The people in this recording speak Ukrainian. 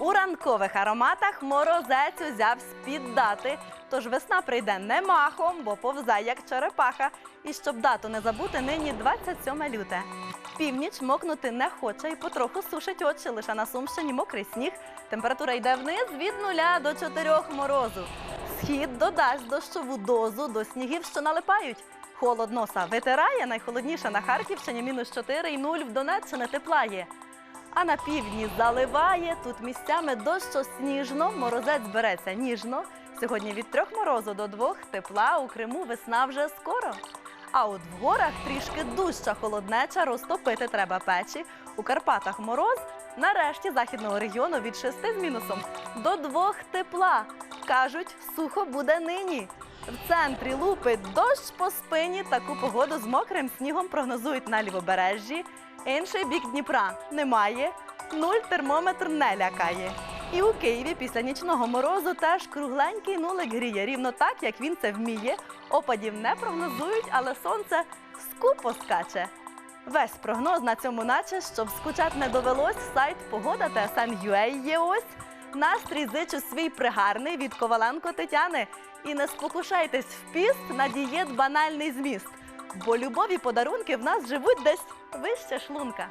У ранкових ароматах морозець узяв з-під дати. Тож весна прийде не махом, бо повзе як черепаха. І щоб дату не забути, нині 27 люте. Північ мокнути не хоче і потроху сушить очі. Лише на Сумщині мокрий сніг. Температура йде вниз від нуля до 4 морозу. Схід додасть дощову дозу до снігів, що налипають. Холод носа витирає, найхолодніше на Харківщині мінус 4 і 0 в Донеччині тепла є. А на півдні заливає, тут місцями дощо сніжно, морозець береться ніжно. Сьогодні від трьох морозу до двох тепла у Криму весна вже скоро. А от в горах трішки дужча холоднеча, розтопити треба печі. У Карпатах мороз, нарешті західного регіону від 6 з мінусом до 2 тепла. Кажуть, сухо буде нині. В центрі лупить дощ по спині. Таку погоду з мокрим снігом прогнозують на лівобережжі. Інший бік Дніпра немає. Нуль термометр не лякає. І у Києві після нічного морозу теж кругленький нулик гріє, рівно так, як він це вміє. Опадів не прогнозують, але сонце скупо скаче. Весь прогноз на цьому наче, щоб скучати не довелось, сайт Погода TSN.ua є ось. Настрій зичу свій пригарний від Коваленко Тетяни. І не спокушайтесь в піст на дієт банальний зміст. Бо любові подарунки в нас живуть десь вище шлунка.